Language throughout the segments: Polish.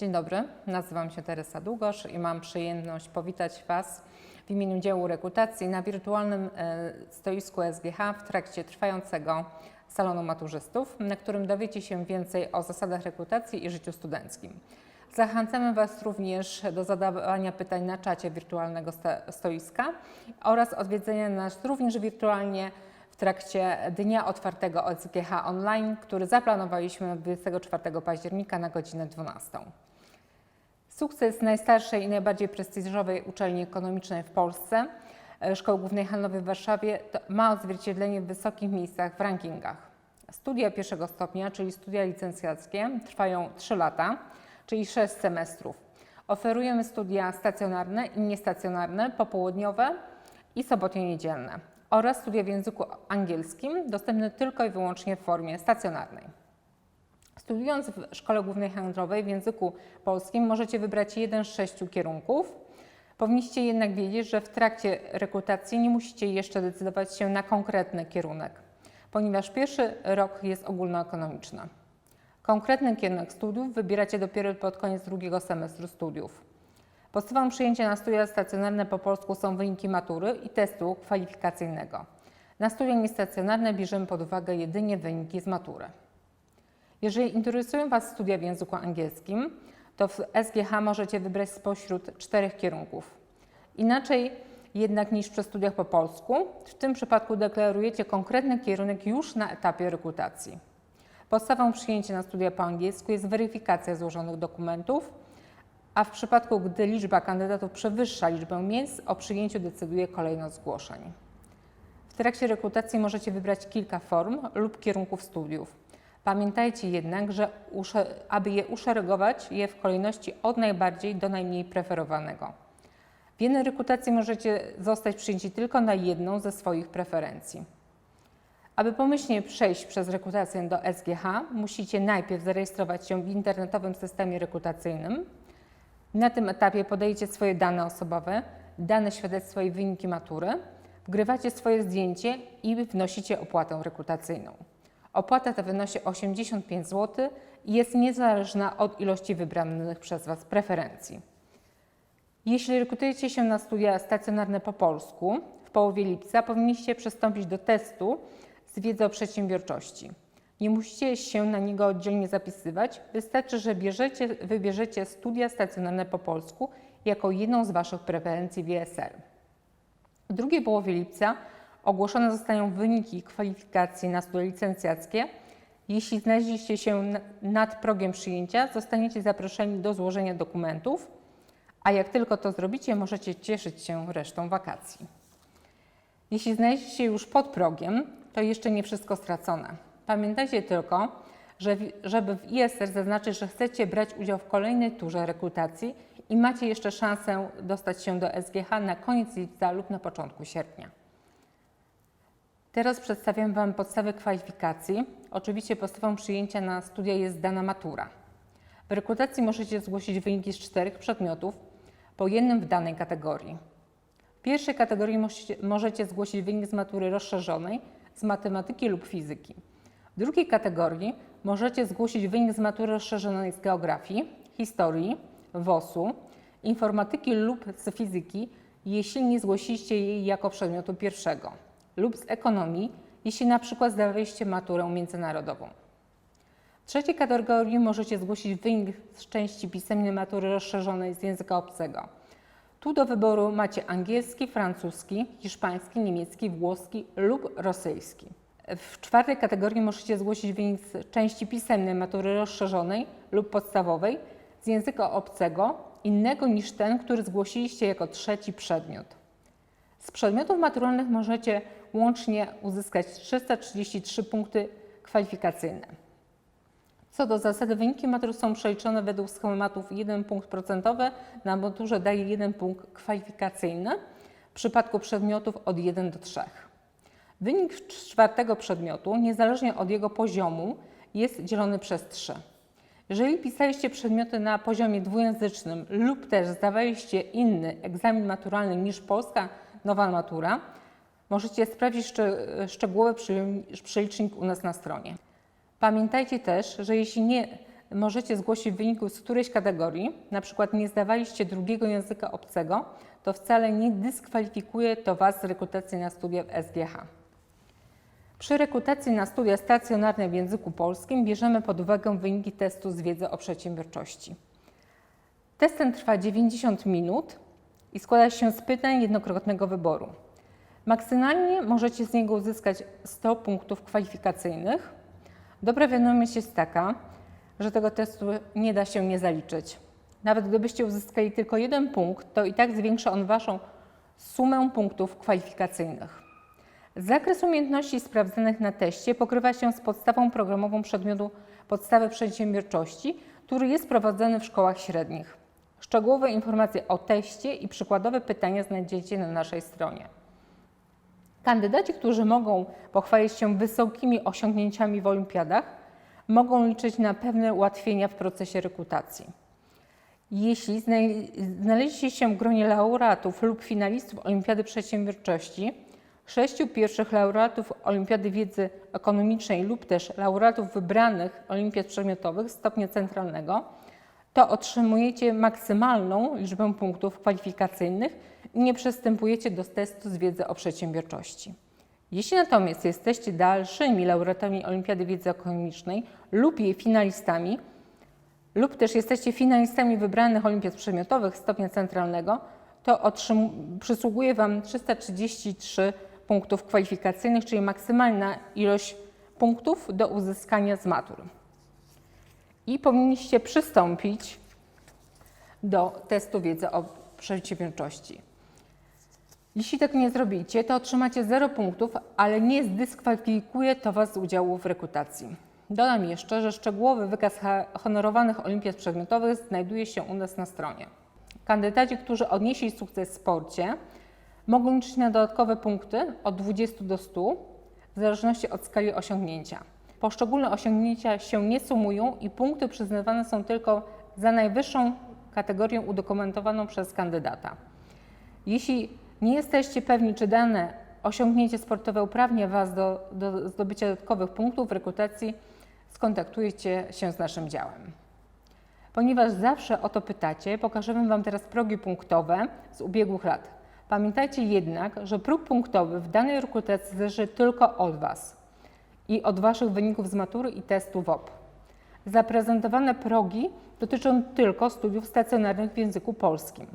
Dzień dobry, nazywam się Teresa Długosz i mam przyjemność powitać Was w imieniu działu rekrutacji na wirtualnym e, stoisku SGH w trakcie trwającego salonu maturzystów, na którym dowiecie się więcej o zasadach rekrutacji i życiu studenckim. Zachęcamy Was również do zadawania pytań na czacie wirtualnego stoiska oraz odwiedzenia nas również wirtualnie w trakcie Dnia Otwartego SGH Online, który zaplanowaliśmy na 24 października na godzinę 12. Sukces najstarszej i najbardziej prestiżowej uczelni ekonomicznej w Polsce, e, Szkoły Głównej Handlowej w Warszawie, ma odzwierciedlenie w wysokich miejscach w rankingach. Studia pierwszego stopnia, czyli studia licencjackie, trwają 3 lata, czyli 6 semestrów. Oferujemy studia stacjonarne i niestacjonarne, popołudniowe i sobotnio-niedzielne oraz studia w języku angielskim, dostępne tylko i wyłącznie w formie stacjonarnej. Studiując w Szkole Głównej Handlowej w języku polskim możecie wybrać jeden z sześciu kierunków. Powinniście jednak wiedzieć, że w trakcie rekrutacji nie musicie jeszcze decydować się na konkretny kierunek, ponieważ pierwszy rok jest ogólnoekonomiczny. Konkretny kierunek studiów wybieracie dopiero pod koniec drugiego semestru studiów. Podstawą przyjęcia na studia stacjonarne po polsku są wyniki matury i testu kwalifikacyjnego. Na studia niestacjonarne bierzemy pod uwagę jedynie wyniki z matury. Jeżeli interesują Was studia w języku angielskim, to w SGH możecie wybrać spośród czterech kierunków. Inaczej jednak niż przy studiach po polsku, w tym przypadku deklarujecie konkretny kierunek już na etapie rekrutacji. Podstawą przyjęcia na studia po angielsku jest weryfikacja złożonych dokumentów, a w przypadku, gdy liczba kandydatów przewyższa liczbę miejsc, o przyjęciu decyduje kolejność zgłoszeń. W trakcie rekrutacji możecie wybrać kilka form lub kierunków studiów. Pamiętajcie jednak, że aby je uszeregować je w kolejności od najbardziej do najmniej preferowanego. W jednej rekrutacji możecie zostać przyjęci tylko na jedną ze swoich preferencji. Aby pomyślnie przejść przez rekrutację do SGH, musicie najpierw zarejestrować się w internetowym systemie rekrutacyjnym. Na tym etapie podajecie swoje dane osobowe, dane świadectwa i wyniki matury, wgrywacie swoje zdjęcie i wnosicie opłatę rekrutacyjną. Opłata ta wynosi 85 zł i jest niezależna od ilości wybranych przez Was preferencji. Jeśli rekrutujecie się na studia stacjonarne po polsku, w połowie lipca powinniście przystąpić do testu z wiedzy o przedsiębiorczości. Nie musicie się na niego oddzielnie zapisywać, wystarczy, że bierzecie, wybierzecie studia stacjonarne po polsku jako jedną z Waszych preferencji w. W drugiej połowie lipca ogłoszone zostaną wyniki kwalifikacji na studia licencjackie. Jeśli znaleźliście się na- nad progiem przyjęcia, zostaniecie zaproszeni do złożenia dokumentów, a jak tylko to zrobicie, możecie cieszyć się resztą wakacji. Jeśli znajdziecie się już pod progiem, to jeszcze nie wszystko stracone. Pamiętajcie tylko, że żeby w ISR zaznaczyć, że chcecie brać udział w kolejnej turze rekrutacji i macie jeszcze szansę dostać się do SGH na koniec lipca lub na początku sierpnia. Teraz przedstawiam Wam podstawy kwalifikacji. Oczywiście podstawą przyjęcia na studia jest dana matura. W rekrutacji możecie zgłosić wyniki z czterech przedmiotów, po jednym w danej kategorii. W pierwszej kategorii możecie, zgłosić wynik z matury rozszerzonej z matematyki lub fizyki. W drugiej kategorii możecie zgłosić wynik z matury rozszerzonej z geografii, historii, WOS-u, informatyki lub z fizyki, jeśli nie zgłosiliście jej jako przedmiotu pierwszego, lub z ekonomii, jeśli na przykład zdawaliście maturę międzynarodową. W trzeciej kategorii możecie zgłosić wynik z części pisemnej matury rozszerzonej z języka obcego. Tu do wyboru macie angielski, francuski, hiszpański, niemiecki, włoski lub rosyjski. W czwartej kategorii możecie zgłosić wynik z części pisemnej matury rozszerzonej lub podstawowej z języka obcego innego niż ten, który zgłosiliście jako trzeci przedmiot. Z przedmiotów maturalnych możecie łącznie uzyskać 333 punkty kwalifikacyjne. Co do zasady, wyniki matury są przeliczone według schematów 1 punkt procentowy na maturze daje 1 punkt kwalifikacyjny w przypadku przedmiotów od 1 do 3. Wynik czwartego przedmiotu, niezależnie od jego poziomu, jest dzielony przez 3. Jeżeli pisaliście przedmioty na poziomie dwujęzycznym lub też zdawaliście inny egzamin maturalny niż polska nowa matura, możecie sprawdzić szcze- szczegółowy przelicznik u nas na stronie. Pamiętajcie też, że jeśli nie możecie zgłosić w wyniku z którejś kategorii, na przykład nie zdawaliście drugiego języka obcego, to wcale nie dyskwalifikuje to Was z rekrutacji na studia w SGH. Przy rekrutacji na studia stacjonarne w języku polskim bierzemy pod uwagę wyniki testu z wiedzy o przedsiębiorczości. Test ten trwa 90 minut i składa się z pytań jednokrotnego wyboru. Maksymalnie możecie z niego uzyskać 100 punktów kwalifikacyjnych. Dobra wiadomość jest taka, że tego testu nie da się nie zaliczyć. Nawet gdybyście uzyskali tylko jeden punkt, to i tak zwiększa on Waszą sumę punktów kwalifikacyjnych. Zakres umiejętności sprawdzanych na teście pokrywa się z podstawą programową przedmiotu podstawy przedsiębiorczości, który jest prowadzony w szkołach średnich. Szczegółowe informacje o teście i przykładowe pytania znajdziecie na naszej stronie. Kandydaci, którzy mogą pochwalić się wysokimi osiągnięciami w olimpiadach, mogą liczyć na pewne ułatwienia w procesie rekrutacji. Jeśli znaleźliście się w gronie laureatów lub finalistów Olimpiady Przedsiębiorczości, sześciu pierwszych laureatów Olimpiady Wiedzy Ekonomicznej lub też laureatów wybranych Olimpiad Przedmiotowych stopnia centralnego, to otrzymujecie maksymalną liczbę punktów kwalifikacyjnych i nie przystępujecie do testu z wiedzy o przedsiębiorczości. Jeśli natomiast jesteście dalszymi laureatami Olimpiady Wiedzy Ekonomicznej lub jej finalistami, lub też jesteście finalistami wybranych olimpiad przedmiotowych stopnia centralnego, to przysługuje Wam 333 punktów kwalifikacyjnych, czyli maksymalna ilość punktów do uzyskania z matur. I powinniście przystąpić do testu wiedzy o przedsiębiorczości. Jeśli tak nie zrobicie, to otrzymacie 0 punktów, ale nie zdyskwalifikuje to Was z udziału w rekrutacji. Dodam jeszcze, że szczegółowy wykaz honorowanych olimpiad przedmiotowych znajduje się u nas na stronie. Kandydaci, którzy odnieśli sukces w sporcie, mogą liczyć na dodatkowe punkty od 20 do 100 w zależności od skali osiągnięcia. Poszczególne osiągnięcia się nie sumują i punkty przyznawane są tylko za najwyższą kategorię udokumentowaną przez kandydata. Jeśli nie jesteście pewni, czy dane osiągnięcie sportowe uprawnia Was do, do zdobycia dodatkowych punktów rekrutacji, skontaktujcie się z naszym działem. Ponieważ zawsze o to pytacie, pokażemy Wam teraz progi punktowe z ubiegłych lat. Pamiętajcie jednak, że próg punktowy w danej rekrutacji zależy tylko od Was i od Waszych wyników z matury i testu WOP. Zaprezentowane progi dotyczą tylko studiów stacjonarnych w języku polskim.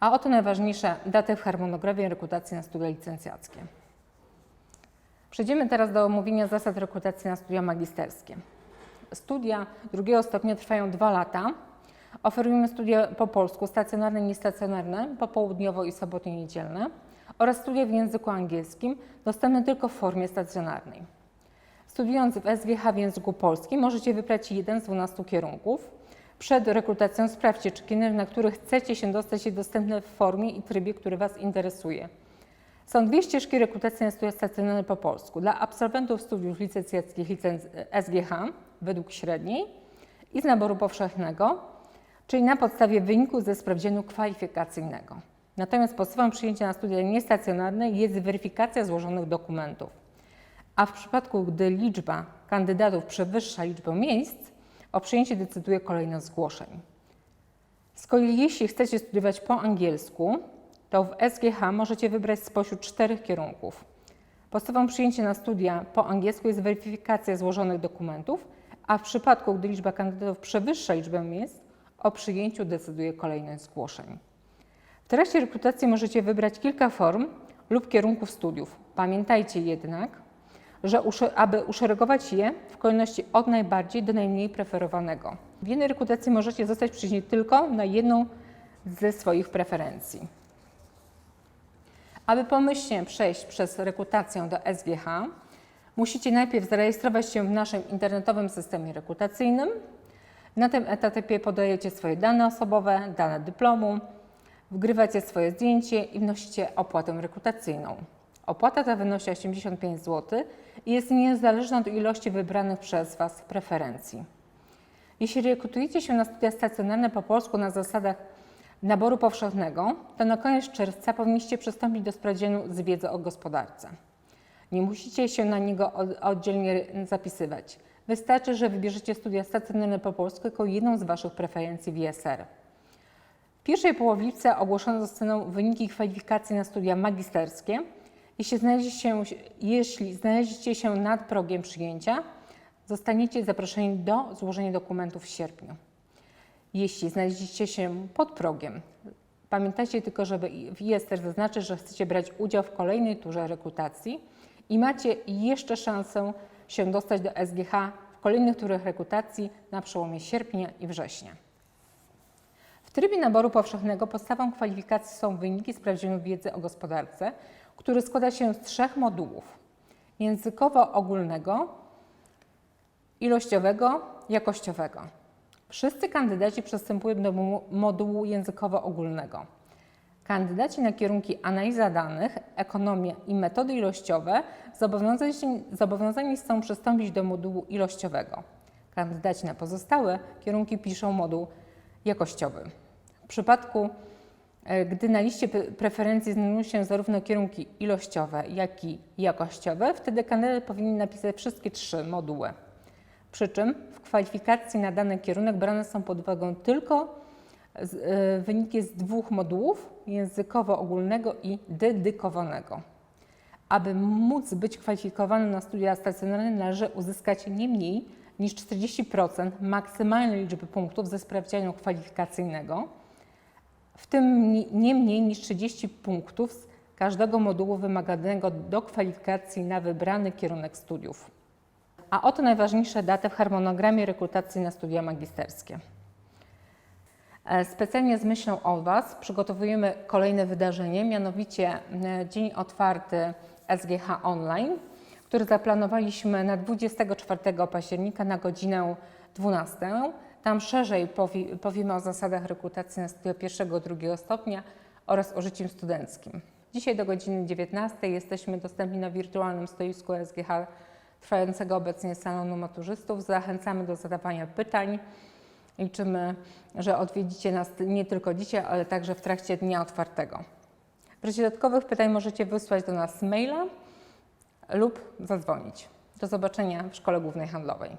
A oto najważniejsze daty w harmonogramie rekrutacji na studia licencjackie. Przejdziemy teraz do omówienia zasad rekrutacji na studia magisterskie. Studia drugiego stopnia trwają dwa lata. Oferujemy studia po polsku, stacjonarne i niestacjonarne, popołudniowo i sobotnie niedzielne oraz studia w języku angielskim, dostępne tylko w formie stacjonarnej. Studiując w SGH w języku polskim możecie wybrać jeden z 12 kierunków. Przed rekrutacją sprawdźcie, czy kierunek, na który chcecie się dostać, jest dostępny w formie i trybie, który Was interesuje. Są dwie ścieżki rekrutacji na studia stacjonarne po polsku. Dla absolwentów studiów licencjackich licenc SGH według średniej i z naboru powszechnego, czyli na podstawie wyniku ze sprawdzianu kwalifikacyjnego. Natomiast podstawą przyjęcia na studia niestacjonarne jest weryfikacja złożonych dokumentów. A w przypadku, gdy liczba kandydatów przewyższa liczbę miejsc, o przyjęciu decyduje kolejność zgłoszeń. Z kolei jeśli chcecie studiować po angielsku, to w SGH możecie wybrać spośród czterech kierunków. Podstawą przyjęcia na studia po angielsku jest weryfikacja złożonych dokumentów, a w przypadku, gdy liczba kandydatów przewyższa liczbę miejsc, o przyjęciu decyduje kolejność zgłoszeń. W trakcie rekrutacji możecie wybrać kilka form lub kierunków studiów. Pamiętajcie jednak, że aby uszeregować je w kolejności od najbardziej do najmniej preferowanego. W jednej rekrutacji możecie zostać przyjęci tylko na jedną ze swoich preferencji. Aby pomyślnie przejść przez rekrutację do SGH, musicie najpierw zarejestrować się w naszym internetowym systemie rekrutacyjnym. Na tym etapie podajecie swoje dane osobowe, dane dyplomu, wgrywacie swoje zdjęcie i wnosicie opłatę rekrutacyjną. Opłata ta wynosi 85 zł i jest niezależna od ilości wybranych przez Was preferencji. Jeśli rekrutujecie się na studia stacjonarne po polsku na zasadach naboru powszechnego, to na koniec czerwca powinniście przystąpić do sprawdzianu z wiedzy o gospodarce. Nie musicie się na niego oddzielnie zapisywać. Wystarczy, że wybierzecie studia stacjonarne po polsku jako jedną z Waszych preferencji w ISR. Pierwszej połowicy ogłoszone zostaną wyniki kwalifikacji na studia magisterskie. Jeśli znaleźliście się, jeśli znaleźliście się nad progiem przyjęcia, zostaniecie zaproszeni do złożenia dokumentów w sierpniu. Jeśli znaleźliście się pod progiem, pamiętajcie tylko, żeby w ISR zaznaczyć, że chcecie brać udział w kolejnej turze rekrutacji i macie jeszcze szansę się dostać do SGH w kolejnych turach rekrutacji na przełomie sierpnia i września. Trybie naboru powszechnego podstawą kwalifikacji są wyniki sprawdzianu wiedzy o gospodarce, który składa się z trzech modułów: językowo-ogólnego, ilościowego, jakościowego. Wszyscy kandydaci przystępują do mo- modułu językowo-ogólnego. Kandydaci na kierunki analiza danych, ekonomia i metody ilościowe zobowiązani, zobowiązani są przystąpić do modułu ilościowego. Kandydaci na pozostałe kierunki piszą moduł jakościowy. W przypadku, e, gdy na liście pre- preferencji znajdują się zarówno kierunki ilościowe, jak i jakościowe, wtedy kandydat powinien napisać wszystkie trzy moduły. Przy czym w kwalifikacji na dany kierunek brane są pod uwagę tylko y, wyniki z dwóch modułów językowo-ogólnego i dedykowanego. Aby móc być kwalifikowany na studia stacjonarne, należy uzyskać nie mniej niż 40% maksymalnej liczby punktów ze sprawdzianu kwalifikacyjnego, w tym ni- nie mniej niż 30 punktów z każdego modułu wymaganego do kwalifikacji na wybrany kierunek studiów. A oto najważniejsze daty w harmonogramie rekrutacji na studia magisterskie. E, Specjalnie z myślą o Was przygotowujemy kolejne wydarzenie, mianowicie e, Dzień Otwarty SGH Online, który zaplanowaliśmy na 24 października na godzinę 12. Tam szerzej powie, powiemy o zasadach rekrutacji na studia pierwszego, drugiego stopnia oraz o życiu studenckim. Dzisiaj do godziny 19 jesteśmy dostępni na wirtualnym stoisku SGH trwającego obecnie salonu maturzystów. Zachęcamy do zadawania pytań. Liczymy, że odwiedzicie nas nie tylko dzisiaj, ale także w trakcie dnia otwartego. W razie dodatkowych pytań możecie wysłać do nas maila lub zadzwonić. Do zobaczenia w Szkole Głównej Handlowej.